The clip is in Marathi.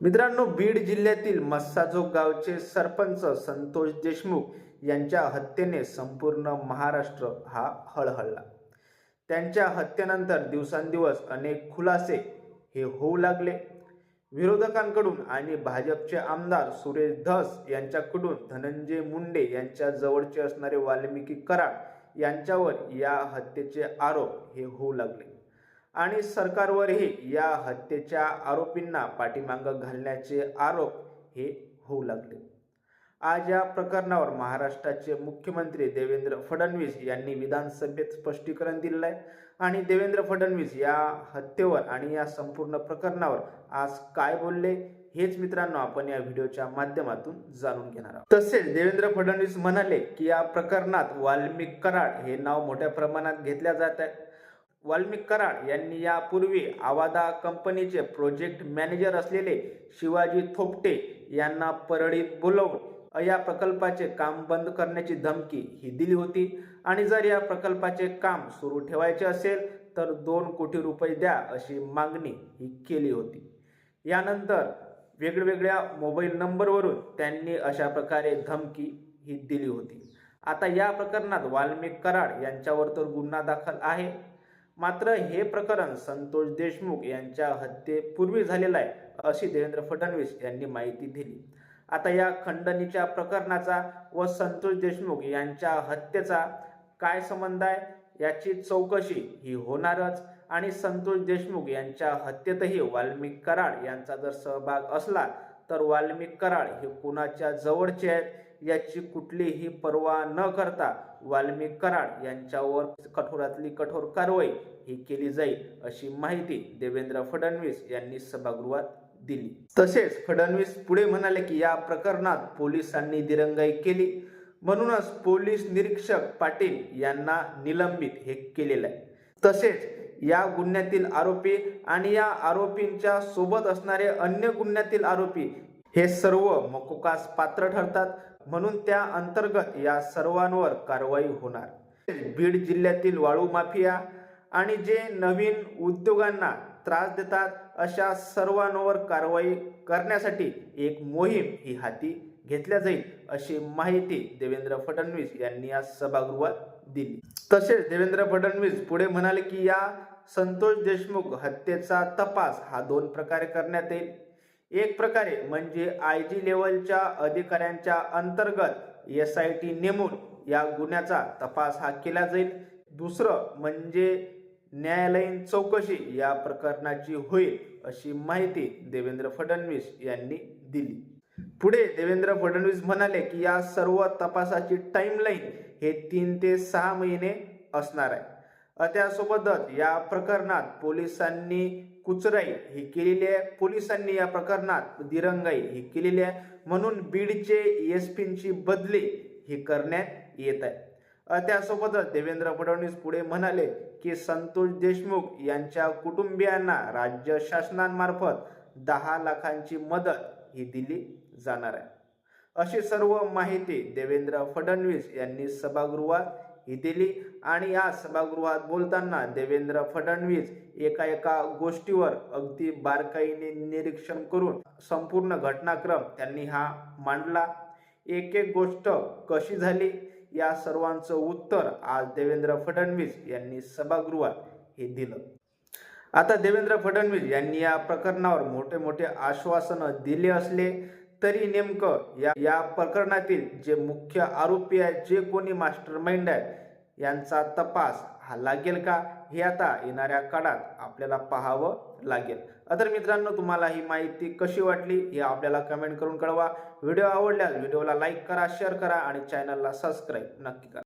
मित्रांनो बीड जिल्ह्यातील मस्साजोग गावचे सरपंच संतोष देशमुख यांच्या हत्येने संपूर्ण महाराष्ट्र हा हळहळला. त्यांच्या हत्येनंतर दिवसांदिवस अनेक खुलासे हे होऊ लागले. विरोधकांकडून आणि भाजपचे आमदार सुरेश धस यांच्याकडून धनंजय मुंडे यांच्या जवळचे असणारे वाल्मिकी कराड यांच्यावर या हत्येचे आरोप हे होऊ लागले. आणि सरकारवरही या हत्येच्या आरोपींना पाठीमागं घालण्याचे आरोप हे होऊ लागले. आज या प्रकरणावर महाराष्ट्राचे मुख्यमंत्री देवेंद्र फडणवीस यांनी विधानसभेत स्पष्टीकरण दिलं आहे आणि देवेंद्र फडणवीस या हत्येवर आणि या संपूर्ण प्रकरणावर आज काय बोलले हेच मित्रांनो आपण या व्हिडिओच्या माध्यमातून जाणून घेणार आहोत. तसेच देवेंद्र फडणवीस म्हणाले की या प्रकरणात वाल्मिक कराड हे नाव मोठ्या प्रमाणात घेतल्या जात आहे. वाल्मिक कराड यांनी यापूर्वी आवादा कंपनीचे प्रोजेक्ट मॅनेजर असलेले शिवाजी थोपटे यांना परळीत बोलवून या प्रकल्पाचे काम बंद करण्याची धमकी ही दिली होती. आणि जर या प्रकल्पाचे काम सुरू ठेवायचे असेल तर दोन कोटी रुपये द्या अशी मागणी ही केली होती. यानंतर वेगवेगळ्या मोबाईल नंबरवरून त्यांनी अशा प्रकारे धमकी ही दिली होती. आता या प्रकरणात वाल्मिक कराड यांच्यावर तर गुन्हा दाखल आहे. मात्र हे प्रकरण संतोष देशमुख यांच्या हत्येपूर्वी झालेलं आहे अशी देवेंद्र फडणवीस यांनी माहिती दिली. आता या खंडणीच्या प्रकरणाचा व संतोष देशमुख यांच्या हत्येचा काय संबंध आहे याची चौकशी ही होणारच. आणि संतोष देशमुख यांच्या हत्येतही वाल्मिक कराड यांचा जर सहभाग असला तर वाल्मिक कराड हे कुणाच्या जवळचे आहेत याची कुठलीही पर्वा न करता वाल्मिक कराड यांच्यावर कठोरातली कठोर कारवाई ही केली जाईल अशी माहिती देवेंद्र फडणवीस यांनी सभागृहात दिली. तसेच फडणवीस पुढे म्हणाले की या प्रकरणात पोलिसांनी दिरंगाई केली. म्हणूनच पोलीस निरीक्षक पाटील यांना निलंबित हे केलेलं आहे. तसेच या गुन्ह्यातील आरोपी आणि या आरोपींच्या सोबत असणारे अन्य गुन्ह्यातील आरोपी हे सर्व मकोकास पात्र ठरतात. म्हणून त्या अंतर्गत या सर्वांवर कारवाई होणार. बीड जिल्ह्यातील वाळू माफिया आणि जे नवीन उद्योगांना त्रास देतात अशा सर्वांवर कारवाई करण्यासाठी एक मोहीम ही हाती घेतल्या जाईल अशी माहिती देवेंद्र फडणवीस यांनी या सभागृहात दिली. तसेच देवेंद्र फडणवीस पुढे म्हणाले की या संतोष देशमुख हत्येचा तपास हा दोन प्रकारे करण्यात येईल. एक प्रकारे म्हणजे आय जी लेवलच्या अधिकाऱ्यांच्या अंतर्गत एस आय टी नेमून या गुन्ह्याचा तपास हा केला जाईल. दुसरं म्हणजे न्यायालयीन चौकशी या प्रकरणाची होईल अशी माहिती देवेंद्र फडणवीस यांनी दिली. पुढे देवेंद्र फडणवीस म्हणाले की या सर्व तपासाची टाईमलाईन हे तीन ते सहा महिने असणार आहे. त्यासोबतच या प्रकरणात पोलिसांनी कुचराई ही केलेली आहे. पोलिसांनी या प्रकरणात दिरंगाई ही केलेली आहे. म्हणून बीडचे एस पींची बदली ही करण्यात येत आहे. त्यासोबतच देवेंद्र फडणवीस पुढे म्हणाले की संतोष देशमुख यांच्या कुटुंबियांना राज्य शासनांमार्फत दहा लाखांची मदत ही दिली जाणार आहे. अशी सर्व माहिती देवेंद्र फडणवीस यांनी सभागृहात ही दिली आणि या सभागृहात बोलताना देवेंद्र फडणवीस एका एका गोष्टीवर अगदी बारकाईने निरीक्षण करून संपूर्ण घटनाक्रम त्यांनी हा मांडला. एक एक गोष्ट कशी झाली? या सर्वांचं उत्तर आज देवेंद्र फडणवीस यांनी सभागृहात हे दिलं. आता देवेंद्र फडणवीस यांनी या प्रकरणावर मोठे मोठे आश्वासनं दिले असले तरी नेमकं या या प्रकरणातील जे मुख्य आरोपी आहेत जे कोणी मास्टर माइंड आहेत यांचा तपास हा लागेल का? हे आता येणाऱ्या काळात आपल्याला पाहावं लागेल. तर मित्रांनो तुम्हाला ही माहिती कशी वाटली हे आपल्याला कमेंट करून कळवा. व्हिडिओ आवडल्यास व्हिडिओला लाईक करा शेअर करा आणि चॅनलला सबस्क्राईब नक्की करा.